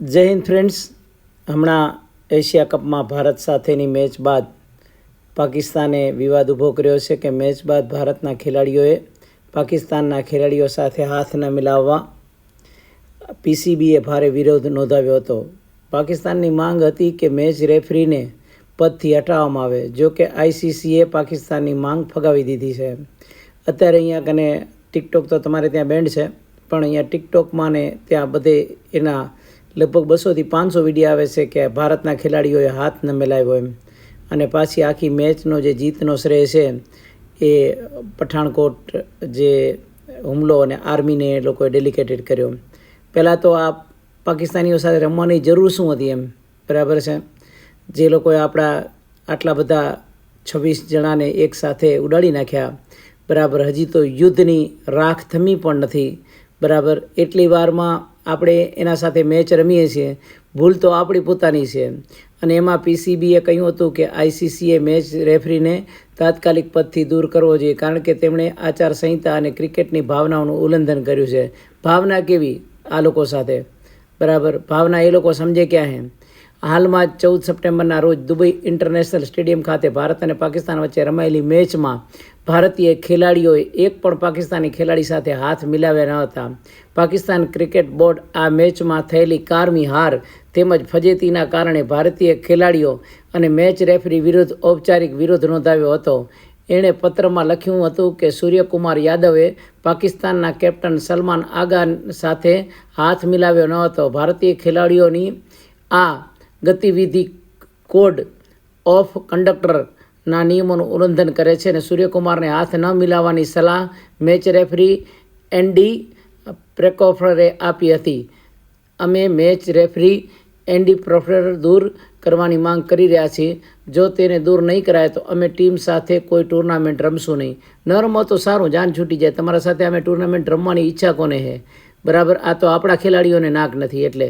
જય હિન્દ ફ્રેન્ડ્સ. હમણાં એશિયા કપમાં ભારત સાથેની મેચ બાદ પાકિસ્તાને વિવાદ ઊભો કર્યો છે કે મેચ બાદ ભારતના ખેલાડીઓએ પાકિસ્તાનના ખેલાડીઓ સાથે હાથ ન મિલાવવા પીસીબીએ ભારે વિરોધ નોંધાવ્યો હતો. પાકિસ્તાનની માંગ હતી કે મેચ રેફરીને પદથી હટાવવામાં આવે, જો કે આઈસીસીએ પાકિસ્તાનની માંગ ફગાવી દીધી છે. અત્યારે અહીંયા કને ટિકટોક તો તમારે ત્યાં બેન્ડ છે, પણ અહીંયા ટિકટોકમાં ને ત્યાં બધે એના લગભગ બસોથી પાંચસો વીડિયો આવે છે કે ભારતના ખેલાડીઓએ હાથ ન મિલાવ્યો એમ. અને પાછી આખી મેચનો જે જીતનો શ્રેય છે એ પઠાણકોટ જે હુમલો અને આર્મીને એ લોકોએ ડેલિકેટેડ કર્યો. પહેલાં તો આ પાકિસ્તાનીઓ સાથે રમવાની જરૂર શું હતી એમ? બરાબર છે? જે લોકોએ આપણા આટલા બધા છવ્વીસ જણાને એક સાથે ઉડાડી નાખ્યા. બરાબર, હજી તો યુદ્ધની રાખ થમી પણ નથી. બરાબર, એટલી વારમાં આપણે એના સાથે મેચ રમીએ છીએ. ભૂલ તો આપણી પોતાની છે. અને એમાં પીસીબીએ કહ્યું હતું કે આઈસીસીએ મેચ રેફરીને તાત્કાલિક પદથી દૂર કરવો જોઈએ, કારણ કે તેમણે આચાર સંહિતા અને ક્રિકેટની ભાવનાઓનું ઉલ્લંઘન કર્યું છે. ભાવના કેવી? આ લોકો સાથે. બરાબર? ભાવના એ લોકો સમજે ક્યાં હે? હાલમાં ચૌદ સપ્ટેમ્બરના રોજ દુબઈ ઇન્ટરનેશનલ સ્ટેડિયમ ખાતે ભારત અને પાકિસ્તાન વચ્ચે રમાયેલી મેચમાં ભારતીય ખેલાડીઓએ એક પણ પાકિસ્તાની ખેલાડી સાથે હાથ મિલાવ્યા ન હતા. પાકિસ્તાન ક્રિકેટ બોર્ડ આ મેચમાં થયેલી કારમી હાર તેમજ ફજેતીના કારણે ભારતીય ખેલાડીઓ અને મેચ રેફરી વિરુદ્ધ ઔપચારિક વિરોધ નોંધાવ્યો હતો. એણે પત્રમાં લખ્યું હતું કે સૂર્યકુમાર યાદવે પાકિસ્તાનના કેપ્ટન સલમાન આગા સાથે હાથ મિલાવ્યો ન હતો. ભારતીય ખેલાડીઓની આ ગતિવિધિ કોડ ઓફ કંડક્ટરના નિયમોનું ઉલ્લંઘન કરે છે અને સૂર્યકુમારને હાથ ન મિલાવવાની સલાહ મેચ રેફરી એન્ડી પ્રેકોફરે આપી હતી. અમે મેચ રેફરી એન્ડી પ્રોફર દૂર કરવાની માંગ કરી રહ્યા છીએ. જો તેને દૂર નહીં કરાય તો અમે ટીમ સાથે કોઈ ટુર્નામેન્ટ રમશું નહીં. ન રમો તો સારું, જાન છૂટી જાય. તમારા સાથે અમે ટુર્નામેન્ટ રમવાની ઈચ્છા કોને છે બરાબર? આ તો આપણા ખેલાડીઓને નાક નથી એટલે.